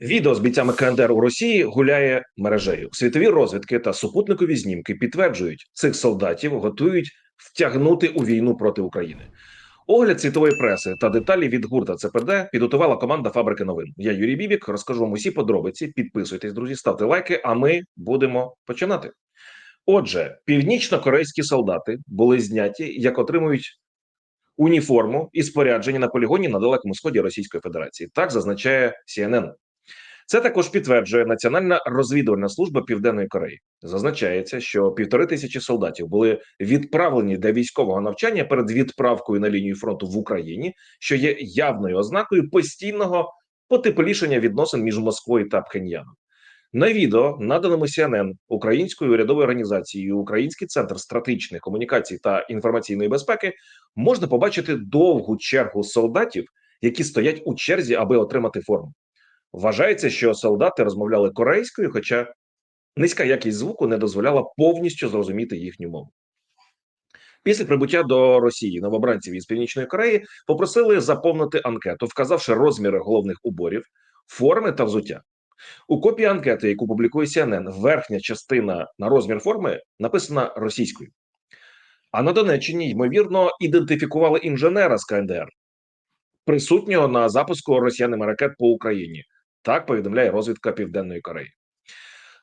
Відео з бійцями КНДР у Росії гуляє мережею. Світові розвідки та супутникові знімки підтверджують, цих солдатів готують втягнути у війну проти України. Огляд світової преси та деталі від гурта ЦПД підготувала команда фабрики новин. Я Юрій Бібік. Розкажу вам усі подробиці. Підписуйтесь, друзі, ставте лайки. А ми будемо починати. Отже, північно-корейські солдати були зняті, як отримують уніформу і спорядження на полігоні на далекому сході Російської Федерації. Так зазначає CNN. Це також підтверджує Національна розвідувальна служба Південної Кореї. Зазначається, що півтори тисячі солдатів були відправлені для військового навчання перед відправкою на лінію фронту в Україні, що є явною ознакою постійного потеплішення відносин між Москвою та Пхеньяном. На відео, наданому CNN, українською урядовою організацією Український центр стратегічних комунікацій та інформаційної безпеки, можна побачити довгу чергу солдатів, які стоять у черзі, аби отримати форму. Вважається, що солдати розмовляли корейською, хоча низька якість звуку не дозволяла повністю зрозуміти їхню мову. Після прибуття до Росії новобранців із Північної Кореї попросили заповнити анкету, вказавши розміри головних уборів, форми та взуття. У копії анкети, яку публікує CNN, верхня частина на розмір форми написана російською. А на Донеччині, ймовірно, ідентифікували інженера з КНДР, присутнього на запуску росіянами ракет по Україні. Так повідомляє розвідка Південної Кореї.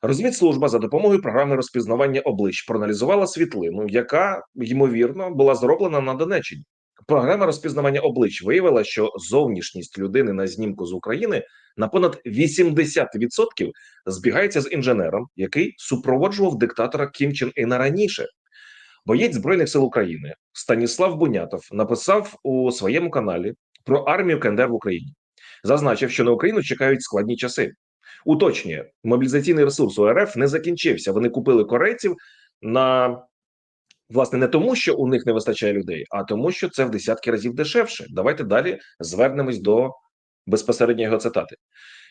Розвідслужба за допомогою програми розпізнавання облич проаналізувала світлину, яка ймовірно була зроблена на Донеччині. Програма розпізнавання облич виявила, що зовнішність людини на знімку з України на понад 80% збігається з інженером, який супроводжував диктатора Кім Чен Іна раніше. Боєць збройних сил України Станіслав Бунятов написав у своєму каналі про армію КНДР в Україні. Зазначив, що на Україну чекають складні часи. Уточнює, мобілізаційний ресурс у РФ не закінчився. Вони купили корейців на власне не тому, що у них не вистачає людей, а тому, що це в десятки разів дешевше. Давайте далі звернемось до безпосередньо його цитати.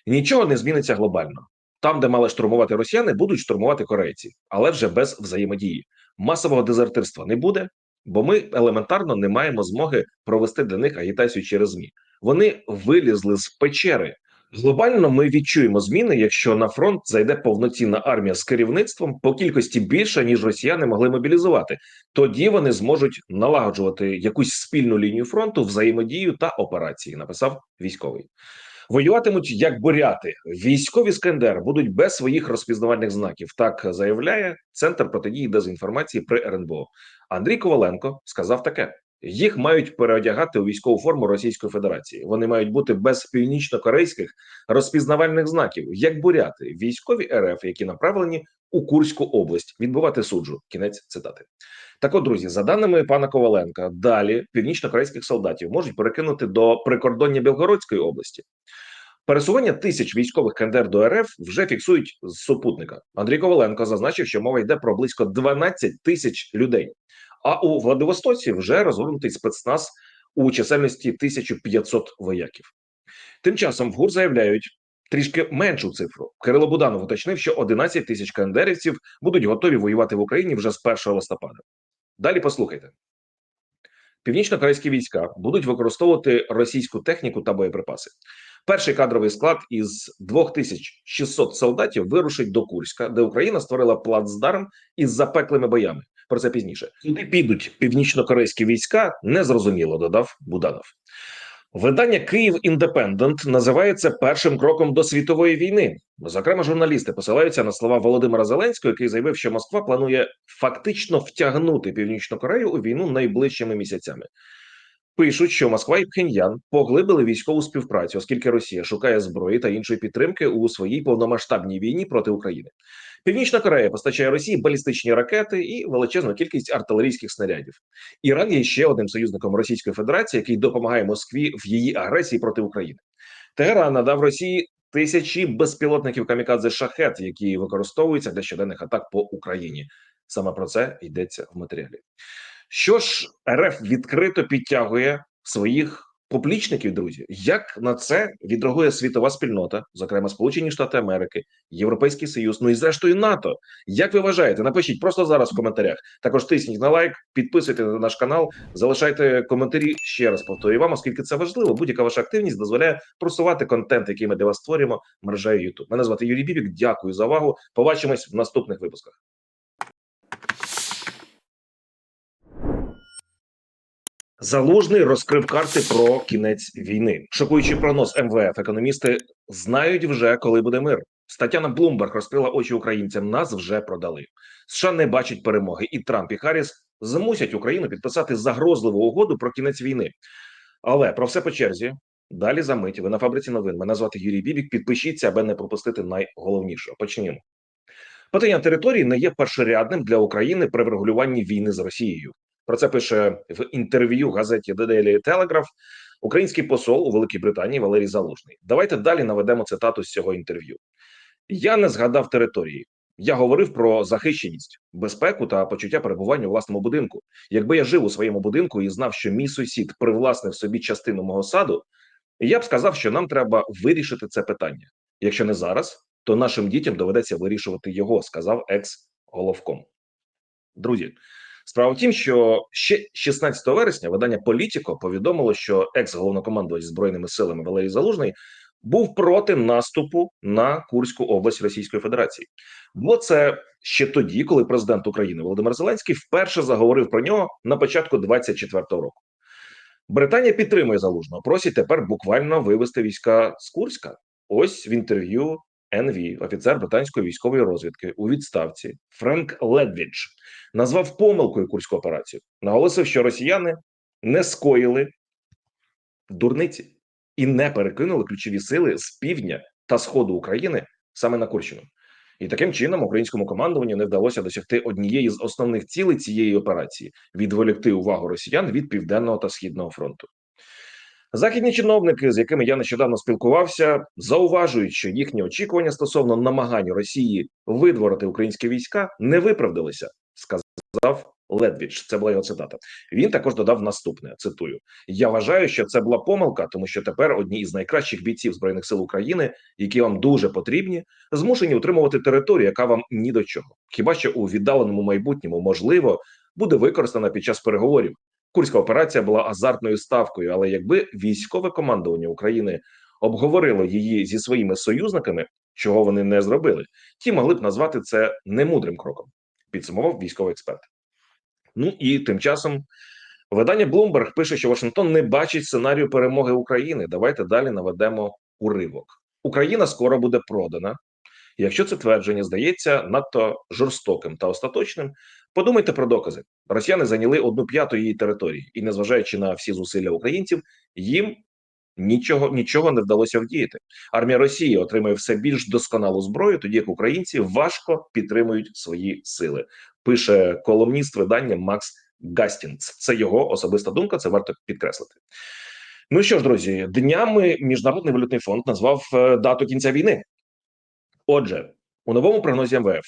Нічого не зміниться глобально. Там, де мали штурмувати росіяни, будуть штурмувати корейці, але вже без взаємодії. Масового дезертирства не буде, бо ми елементарно не маємо змоги провести для них агітацію через змі. Вони вилізли з печери. Глобально ми відчуємо зміни, якщо на фронт зайде повноцінна армія з керівництвом по кількості більше, ніж росіяни могли мобілізувати. Тоді вони зможуть налагоджувати якусь спільну лінію фронту, взаємодію та операції. Написав військовий. Воюватимуть як буряти. Військові з КНДР будуть без своїх розпізнавальних знаків. Так заявляє центр протидії дезінформації при РНБО. Андрій Коваленко сказав таке: їх мають переодягати у військову форму Російської Федерації. Вони мають бути без північно-корейських розпізнавальних знаків, як буряти, військові РФ, які направлені у Курську область відбувати суджу. Кінець цитати. Так, от, друзі, за даними пана Коваленка, далі північно-корейських солдатів можуть перекинути до прикордоння Білгородської області. Пересування тисяч військових КНДР до РФ вже фіксують з супутника. Андрій Коваленко зазначив, що мова йде про близько 12 тисяч людей. А у Владивостоці вже розгорнутий спецназ у чисельності 1500 вояків. Тим часом в ГУР заявляють трішки меншу цифру. Кирило Буданов уточнив, що 11 тисяч кандерівців будуть готові воювати в Україні вже з 1 листопада. Далі послухайте. Північно-корейські війська будуть використовувати російську техніку та боєприпаси. Перший кадровий склад із 2600 солдатів вирушить до Курська, де Україна створила плацдарм із запеклими боями. Про це пізніше. Куди підуть північно-корейські війська, незрозуміло, додав Буданов. Видання Київ Індепендент називається першим кроком до світової війни. Зокрема, журналісти посилаються на слова Володимира Зеленського, який заявив, що Москва планує фактично втягнути Північну Корею у війну найближчими місяцями. Пишуть, що Москва і Пхеньян поглибили військову співпрацю, оскільки Росія шукає зброї та іншої підтримки у своїй повномасштабній війні проти України. Північна Корея постачає Росії балістичні ракети і величезну кількість артилерійських снарядів. Іран є ще одним союзником Російської Федерації, який допомагає Москві в її агресії проти України. Тегеран надав Росії тисячі безпілотників камікадзе шахет, які використовуються для щоденних атак по Україні. Саме про це йдеться в матеріалі. Що ж, РФ відкрито підтягує своїх поплічників, друзі, як на це відреагує світова спільнота, зокрема Сполучені Штати Америки, Європейський Союз, ну і зрештою НАТО. Як ви вважаєте? Напишіть просто зараз в коментарях. Також тисніть на лайк, підписуйтесь на наш канал, залишайте коментарі. Ще раз повторюю вам, оскільки це важливо. Будь-яка ваша активність дозволяє просувати контент, який ми для вас створюємо мережею YouTube. Мене звати Юрій Бібік. Дякую за увагу. Побачимось в наступних випусках. Залужний розкрив карти про кінець війни. Шокуючий прогноз МВФ. Економісти знають вже, коли буде мир. Стаття на Bloomberg розкрила очі українцям. Нас вже продали. США не бачать перемоги, і Трамп і Харріс змусять Україну підписати загрозливу угоду про кінець війни. Але про все по черзі. Далі за мить. Ви на фабриці новин. Мене звати Юрій Бібік. Підпишіться, аби не пропустити найголовнішого. Почнімо. Питання території не є першорядним для України при врегулюванні війни з Росією. Про це пише в інтерв'ю газеті The Daily Telegraph український посол у Великій Британії Валерій Залужний. Давайте далі наведемо цитату з цього інтерв'ю. Я не згадав території. Я говорив про захищеність, безпеку та почуття перебування у власному будинку. Якби я жив у своєму будинку і знав, що мій сусід привласнив собі частину мого саду, я б сказав, що нам треба вирішити це питання. Якщо не зараз, то нашим дітям доведеться вирішувати його, сказав екс-головком. Друзі, справа в тім, що ще 16 вересня видання Політіко повідомило, що екс-головнокомандувач збройними силами Валерій Залужний був проти наступу на Курську область Російської Федерації. Було це ще тоді, коли президент України Володимир Зеленський вперше заговорив про нього на початку 24-го року. Британія підтримує залужного, просить тепер буквально вивести війська з Курська. Ось в інтерв'ю НВ, офіцер британської військової розвідки у відставці Френк Ледвідж назвав помилкою курську операцію. Наголосив, що росіяни не скоїли дурниці і не перекинули ключові сили з півдня та сходу України саме на Курщину. І таким чином українському командуванню не вдалося досягти однієї з основних цілей цієї операції відволікти увагу росіян від південного та східного фронту. Західні чиновники, з якими я нещодавно спілкувався, зауважують, що їхні очікування стосовно намагань Росії видворити українські війська не виправдалися, сказав Ледвіч. Це була його цитата. Він також додав наступне: цитую: Я вважаю, що це була помилка, тому що тепер одні із найкращих бійців збройних сил України, які вам дуже потрібні, змушені утримувати територію, яка вам ні до чого. Хіба що у віддаленому майбутньому можливо буде використана під час переговорів. Курська операція була азартною ставкою, але якби військове командування України обговорило її зі своїми союзниками, чого вони не зробили, ті могли б назвати це немудрим кроком. Підсумував військовий експерт. Ну і тим часом видання Bloomberg пише, що Вашингтон не бачить сценарію перемоги України. Давайте далі наведемо уривок. Україна скоро буде продана. Якщо це твердження здається надто жорстоким та остаточним, подумайте про докази. Росіяни зайняли одну п'яту її території, і, незважаючи на всі зусилля українців, їм нічого нічого не вдалося вдіяти. Армія Росії отримує все більш досконалу зброю, тоді як українці важко підтримують свої сили. Пише колумніст видання Макс Гастінц. Це його особиста думка. Це варто підкреслити. Ну що ж, друзі, днями міжнародний валютний фонд назвав е, дату кінця війни. Отже, у новому прогнозі МВФ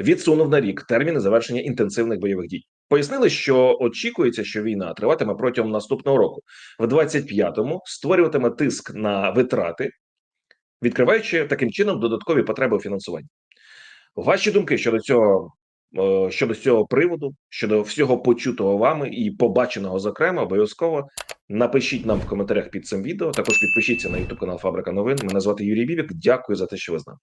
відсунув на рік терміни завершення інтенсивних бойових дій. Пояснили, що очікується, що війна триватиме протягом наступного року. В 25-му створюватиме тиск на витрати, відкриваючи таким чином додаткові потреби у фінансуванні. Ваші думки щодо цього е, щодо цього приводу, щодо всього почутого вами і побаченого зокрема, обов'язково напишіть нам в коментарях під цим відео. Також підпишіться на YouTube канал Фабрика Новин. Мене звати Юрій Бібік. Дякую за те, що ви з нами.